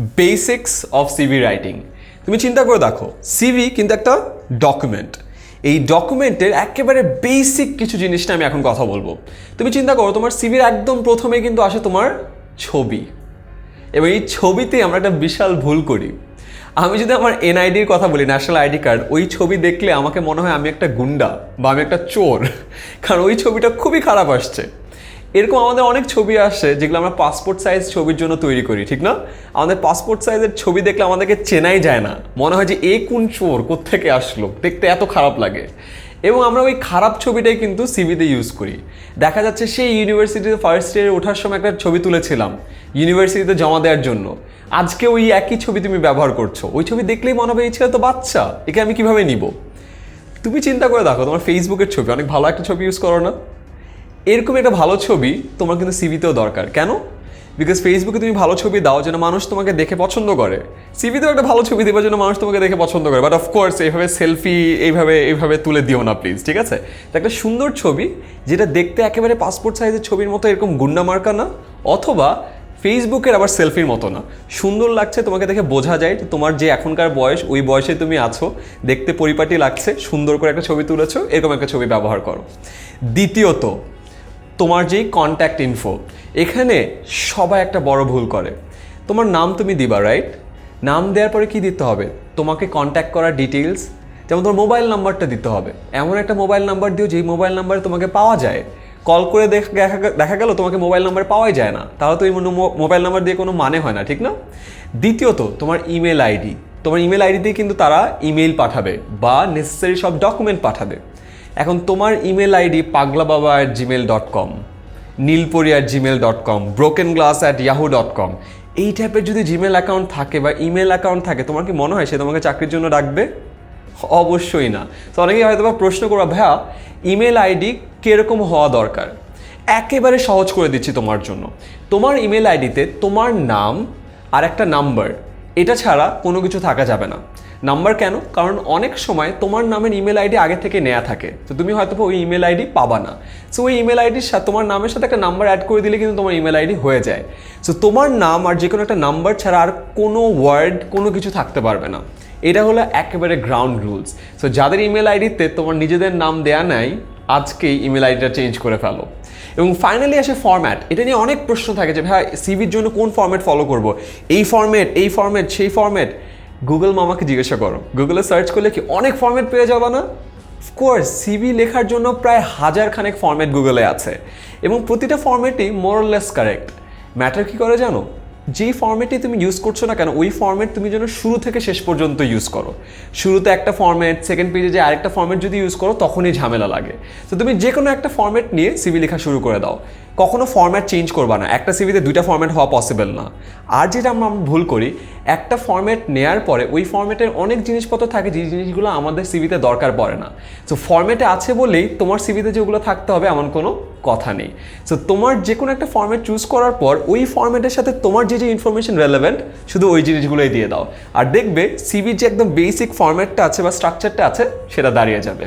Basics of CV writing তুমি চিন্তা করে দেখো সিভি কিন্তু একটা ডকুমেন্ট এই ডকুমেন্টের একেবারে বেসিক কিছু জিনিস নিয়ে আমি এখন কথা বলব। তুমি চিন্তা করো, তোমার সিভির একদম প্রথমে কিন্তু আসে তোমার ছবি। এবং এই ছবিতে আমরা একটা বিশাল ভুল করি। আমি যদি আমার এনআইডির কথা বলি ন্যাশনাল আইডি কার্ড ওই ছবি দেখলে আমাকে মনে হয় আমি একটা গুন্ডা বা আমি একটা চোর। কারণ ওই ছবিটা খুবই খারাপ আসছে। এরকম আমাদের অনেক ছবি আসে যেগুলো আমরা পাসপোর্ট সাইজ ছবির জন্য তৈরি করি, ঠিক না? আমাদের পাসপোর্ট সাইজের ছবি দেখলে আমাদেরকে চেনাই যায় না। মনে হয় যে, এ কোন চোর? কোত্থেকে আসলো? দেখতে এত খারাপ লাগে। এবং আমরা ওই খারাপ ছবিটাই কিন্তু সিভিতে ইউজ করি। দেখা যাচ্ছে সেই ইউনিভার্সিটিতে ফার্স্ট ইয়ারে ওঠার সময় একটা ছবি তুলেছিলাম ইউনিভার্সিটিতে জমা দেওয়ার জন্য। আজকে ওই একই ছবি তুমি ব্যবহার করছ। ওই ছবি দেখলেই মনে হবে, এই ছেলে তো বাচ্চা, একে আমি কীভাবে নিব? তুমি চিন্তা করে দেখো, তোমার ফেসবুকের ছবি, অনেক ভালো একটা ছবি ইউজ করো না? এরকম একটা ভালো ছবি তোমার কিন্তু সিভিতেও দরকার। কেন? বিকজ ফেসবুকে তুমি ভালো ছবি দাও যেন মানুষ তোমাকে দেখে পছন্দ করে। সিভিতেও একটা ভালো ছবি দেবার জন্য মানুষ তোমাকে দেখে পছন্দ করে। বাট অফকোর্স এইভাবে সেলফি এইভাবে এইভাবে তুলে দিও না প্লিজ ঠিক আছে? একটা সুন্দর ছবি যেটা দেখতে একেবারে পাসপোর্ট সাইজের ছবির মতো এরকম গুন্ডা মার্কা না, অথবা ফেসবুকের আবার সেলফির মতো না। সুন্দর লাগছে তোমাকে দেখে বোঝা যায় যে তোমার যে এখনকার বয়স, ওই বয়সে তুমি আছো, দেখতে পরিপাটি লাগছে, সুন্দর করে একটা ছবি তুলেছো, এরকম একটা ছবি ব্যবহার করো। দ্বিতীয়ত তোমার যেই কন্ট্যাক্ট ইনফো এখানে সবাই একটা বড় ভুল করে। তোমার নাম তুমি দিবা রাইট নাম দেওয়ার পরে কি দিতে হবে? তোমাকে কন্ট্যাক্ট করার ডিটেলস যেমন তোমার মোবাইল নাম্বারটা দিতে হবে। এমন একটা মোবাইল নাম্বার দিও, যেই মোবাইল নাম্বারে তোমাকে পাওয়া যায়। কল করে দেখ- দেখা গেল তোমাকে মোবাইল নাম্বার পাওয়াই যায় না। তাহলে তো এই মোবাইল নাম্বার দিয়ে কোনো মানে হয় না, ঠিক না? দ্বিতীয়ত, তোমার ইমেল আইডি তোমার ইমেল আইডি দিয়ে কিন্তু তারা ইমেল পাঠাবে বা নেসেসারি সব ডকুমেন্ট পাঠাবে। এখন তোমার ইমেল আইডি পাগলা বাবা at Gmail dot com Neelpari at Gmail dot com broken glass at Yahoo dot com এই টাইপের যদি জিমেল অ্যাকাউন্ট থাকে বা ইমেল অ্যাকাউন্ট থাকে, তোমার কি মনে হয় সে তোমাকে চাকরির জন্য ডাকবে? অবশ্যই না। তো অনেকেই হয়তো বা প্রশ্ন করবা, ভাইয়া ইমেল আইডি কীরকম হওয়া দরকার? একেবারে সহজ করে দিচ্ছি তোমার জন্য। তোমার ইমেল আইডিতে তোমার নাম আর একটা নাম্বার এটা ছাড়া কোনো কিছু থাকা যাবে না। নাম্বার কেন? কারণ অনেক সময় তোমার নামের ইমেল আইডি আগে থেকে নেওয়া থাকে। তো তুমি হয়তো ওই ইমেল আইডি পাবা না। সো ওই ইমেল আইডির সাথে তোমার নামের সাথে একটা নাম্বার অ্যাড করে দিলে কিন্তু তোমার ইমেল আইডি হয়ে যায়। সো তোমার নাম আর যে কোনো একটা নাম্বার ছাড়া আর কোনো ওয়ার্ড কোনো কিছু থাকতে পারবে না। এটা হলো একেবারে গ্রাউন্ড রুলস সো যাদের ইমেল আইডিতে তোমার নিজেদের নাম দেয়া নাই আজকেই ইমেল আইডিটা চেঞ্জ করে ফেলো। এবং ফাইনালি আসে ফর্ম্যাট এটা নিয়ে অনেক প্রশ্ন থাকে যে, ভাই সিভির জন্য কোন ফর্ম্যাট ফলো করব? এই ফর্ম্যাট এই ফর্ম্যাট সেই ফর্ম্যাট গুগল মামাকে জিজ্ঞাসা করো। গুগলে সার্চ করলে কি অনেক ফর্ম্যাট পেয়ে যাবা না? অফকোর্স সিভি লেখার জন্য প্রায় হাজার খানেক ফরম্যাট গুগলে আছে। এবং প্রতিটা ফরম্যাটই মোরলেস কারেক্ট ম্যাটার কি করে জানো? যেই ফর্মেটই তুমি ইউজ করছ না কেন, ওই ফর্মেট তুমি যেন শুরু থেকে শেষ পর্যন্ত ইউজ করো। শুরুতে একটা ফর্মেট সেকেন্ড পেজে যে আরেকটা ফর্মেট যদি ইউজ করো, তখনই ঝামেলা লাগে। তো তুমি যে কোনো একটা ফর্মেট নিয়ে সিভি লেখা শুরু করে দাও। কখনো ফর্ম্যাট চেঞ্জ করবা না। একটা সিভিতে দুইটা ফর্ম্যাট হওয়া পসিবল না। আর যেটা আমরা ভুল করি, একটা ফর্ম্যাট নেয়ার পরে ওই ফর্ম্যাটের অনেক জিনিসপত্র থাকে, যে জিনিসগুলো আমাদের সিভিতে দরকার পড়ে না। সো ফর্ম্যাটে আছে বলেই তোমার সিভিতে যেগুলো থাকতে হবে, এমন কোনো কথা নেই। সো তোমার যে কোনো একটা ফর্ম্যাট চুজ করার পর, ওই ফর্ম্যাটের সাথে তোমার যে যে ইনফরমেশন রেলেভেন্ট শুধু ওই জিনিসগুলোই দিয়ে দাও। আর দেখবে সিভির যে একদম বেসিক ফর্ম্যাটটা আছে বা স্ট্রাকচারটা আছে, সেটা দাঁড়িয়ে যাবে।